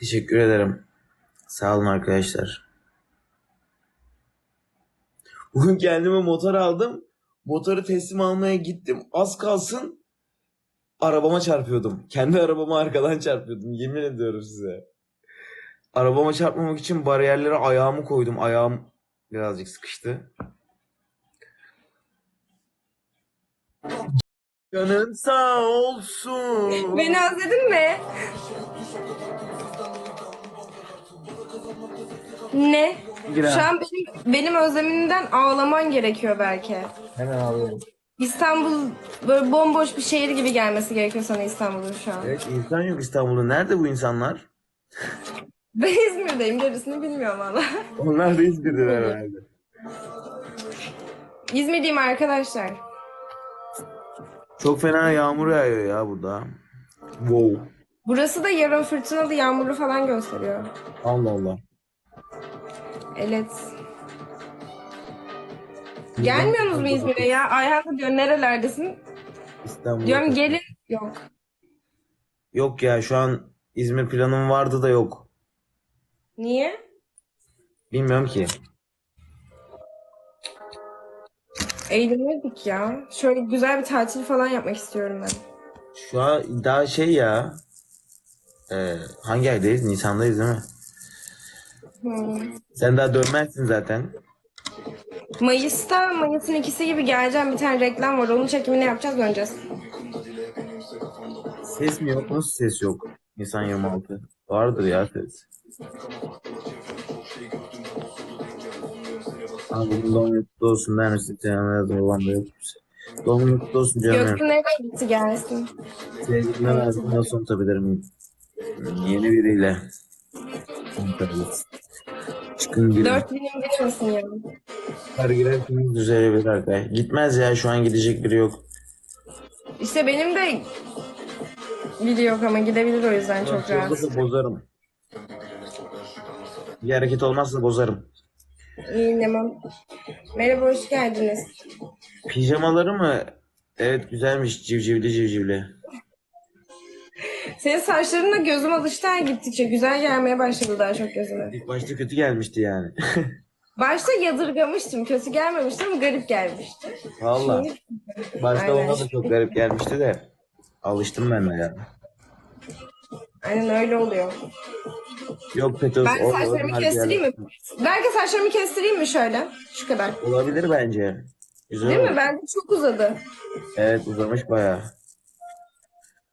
Teşekkür ederim. Sağ olun arkadaşlar. Bugün kendime motor aldım. Motoru teslim almaya gittim. Az kalsın arabama çarpıyordum. Kendi arabama arkadan çarpıyordum. Yemin ediyorum size. Arabama çarpmamak için bariyerlere ayağımı koydum. Ayağım birazcık sıkıştı. Canın sağ olsun. Beni özledin mi? Ne? Giren. Şu an benim, benim özlemimden ağlaman gerekiyor belki. Hemen alıyorum. İstanbul böyle bomboş bir şehir gibi gelmesi gerekiyor sana İstanbul'un şu an. Evet insan yok İstanbul'da. Nerede bu insanlar? Ben İzmir'deyim gerisini bilmiyorum valla. Onlar da İzmir'deler herhalde. İzmir'deyim arkadaşlar. Çok fena yağmur yağıyor ya burada. Wow. Burası da yarın fırtınalı yağmurlu falan gösteriyor. Allah Allah. Evet. Gelmiyorsunuz mu İzmir'e ya? Ayhan diyor nerelerdesin? İstanbul. Diyorum gelin. Yok. Yok ya şu an İzmir planım vardı da yok. Niye? Bilmiyorum ki. Eğlenirdik ya. Şöyle güzel bir tatil falan yapmak istiyorum ben. Şu an daha şey ya. Ee, hangi aydayız? Nisan'dayız değil mi? Sen daha dönmezsin zaten. Mayıs'ta, Mayıs'ın ikisi gibi geleceğim. Bir tane reklam var. Onun çekimini yapacağız, döneceğiz. Ses mi yok? Nasıl ses yok? Nisan 26. Vardır ya ses. Abi bugün doğum günü kutlu olsun der misin? Selam yazdım babam da yok. Doğum günü kutlu olsun canım. Göksu nereye gitti gelsin? Sevgiline verdim nasıl unutabilirim? Yeni biriyle. Unutabiliriz. Çıkın girin. Dört binim bilir misin ya? Her girersiniz düzelebilir arkadaşlar. Gitmez ya şu an gidecek biri yok. İşte benim de biri yok ama gidebilir o yüzden çok rahat. Olursa bozarım. Bir hareket olmazsa bozarım. İyi tamam. Merhaba, hoş geldiniz. Pijamaları mı? Evet güzelmiş civcivli civcivli. Senin saçların da gözüm alıştı gittikçe. Güzel gelmeye başladı daha çok gözüme. İlk başta kötü gelmişti yani. Başta yadırgamıştım. Kötü gelmemişti ama garip gelmişti. Valla. Başta Aynen. ona da çok garip gelmişti de. Alıştım ben de ya. Aynen öyle oluyor. Yok petos. Ben o- saçlarımı o- kestireyim mi? Belki saçlarımı kestireyim mi şöyle? Şu kadar. Olabilir bence. Güzel Değil olur. mi? Bence çok uzadı. Evet uzamış bayağı.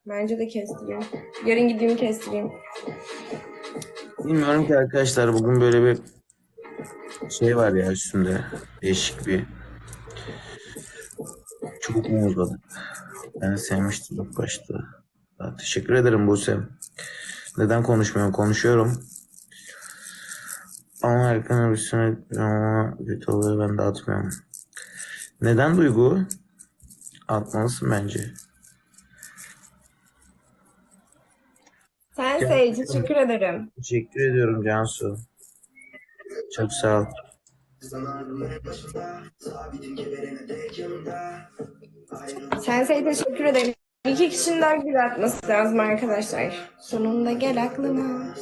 Bence de kestireyim. Yarın gideyim kestireyim. Bilmiyorum ki arkadaşlar bugün böyle bir şey var ya üstümde. Değişik bir. Çok mu uzadı? Ben sevmiştim ilk başta. Ha, teşekkür ederim Buse. Neden konuşmuyorum? Konuşuyorum. Ama ama kötü oluyor ben de atmıyorum. Neden Duygu? Atmalısın bence. Sen Sey, teşekkür ederim. Teşekkür ediyorum Cansu. Çok sağ ol. Sen Sey, teşekkür ederim. İki kişinin daha güzel atması lazım arkadaşlar. Sonunda gel aklıma.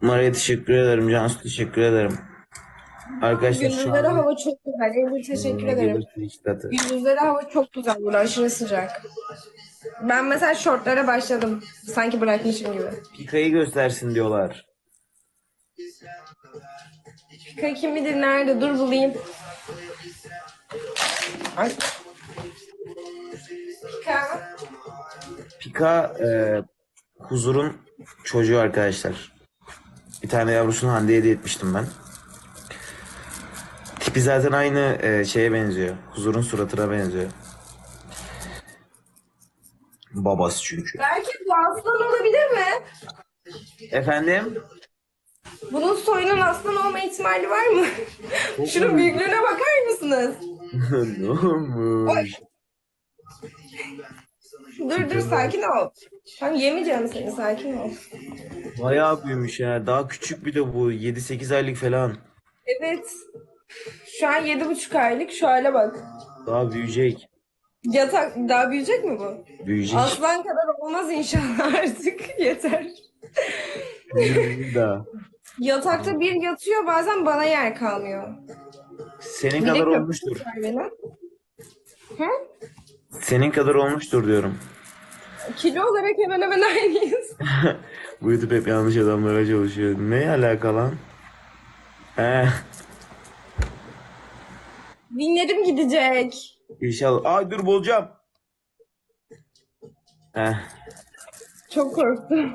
Maria teşekkür ederim. Cansu teşekkür ederim. Arkadaşlar şu an hava çok güzel. Eylül teşekkür ederim. Gündüzleri hava çok güzel burada. Aşırı sıcak. Ben mesela şortlara başladım. Sanki bırakmışım gibi. Pika'yı göstersin diyorlar. Pika kim bilir nerede? Dur bulayım. Ay. Pika. Pika e, huzurun çocuğu arkadaşlar. Bir tane yavrusunu Hande'ye hediye etmiştim ben. Tipi zaten aynı e, şeye benziyor. Huzurun suratına benziyor. Babası çünkü. Belki bu aslan olabilir mi? Efendim? Bunun soyunun aslan olma ihtimali var mı? Şunun büyüklüğüne bakar mısınız? ne olmuş? Dur dur sakin ol. Tam yemeyeceğim seni sakin ol. Bayağı büyümüş ya. Daha küçük bir de bu. 7-8 aylık falan. Evet. Şu an yedi buçuk aylık şu hale bak. Daha büyüyecek. Yatak daha büyüyecek mi bu? Büyüyecek. Aslan kadar olmaz inşallah artık. Yeter. Daha. Yatakta bir yatıyor bazen bana yer kalmıyor. Senin kadar köpek olmuştur. benim. He? Senin kadar olmuştur diyorum. Kilo olarak hemen hemen aynıyız. Bu YouTube hep yanlış adamlara çalışıyor. Ne alaka lan? He. Binlerim gidecek. İnşallah. Ay dur bulacağım. Heh. Çok korktum.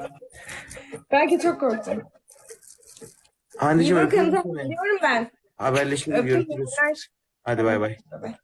Belki çok korktum. İyi Anneciğim bakın öpüyorum tamam gidiyorum ben. Haberleşiriz Öptüm. görüşürüz. teşekkürler. Hadi bay bay. Bay bay.